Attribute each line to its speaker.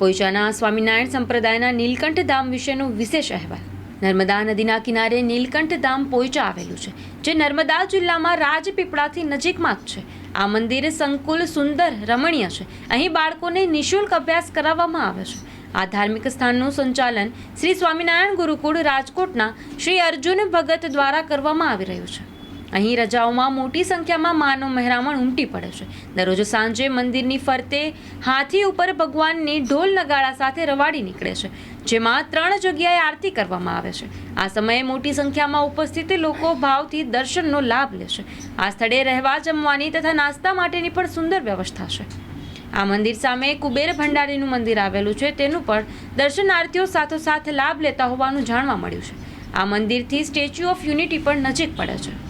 Speaker 1: પોઈચાના સ્વામિનારાયણ સંપ્રદાયના નીલકંઠ ધામ વિશેનો વિશેષ અહેવાલ. નર્મદા નદીના કિનારે નીલકંઠ ધામ પોઈચા આવેલું છે, જે નર્મદા જિલ્લામાં રાજપીપળાથી નજીકમાં જ છે. આ મંદિર સંકુલ સુંદર રમણીય છે. અહીં બાળકોને નિઃશુલ્ક અભ્યાસ કરાવવામાં આવે છે. આ ધાર્મિક સ્થાનનું સંચાલન શ્રી સ્વામિનારાયણ ગુરુકુળ રાજકોટના શ્રી અર્જુન ભગત દ્વારા કરવામાં આવી રહ્યું છે. અહીં રજાઓમાં મોટી સંખ્યામાં માનવ મહેરામણ ઉમટી પડે છે. દરરોજ સાંજે મંદિરની ફરતે હાથી ઉપર ભગવાનની ઢોલ નગાડા સાથે રવાડી નીકળે છે, જેમાં ત્રણ જગ્યાએ આરતી કરવામાં આવે છે. આ સમયે મોટી સંખ્યામાં ઉપસ્થિત લોકો ભાવથી દર્શનનો લાભ લે છે. આ સ્થળે રહેવા, જમવાની તથા નાસ્તા માટેની પણ સુંદર વ્યવસ્થા છે. આ મંદિર સામે કુબેર ભંડારીનું મંદિર આવેલું છે, તેનું પણ દર્શનાર્થીઓ સાથોસાથ લાભ લેતા હોવાનું જાણવા મળ્યું છે. આ મંદિરથી સ્ટેચ્યુ ઓફ યુનિટી પણ નજીક પડે છે.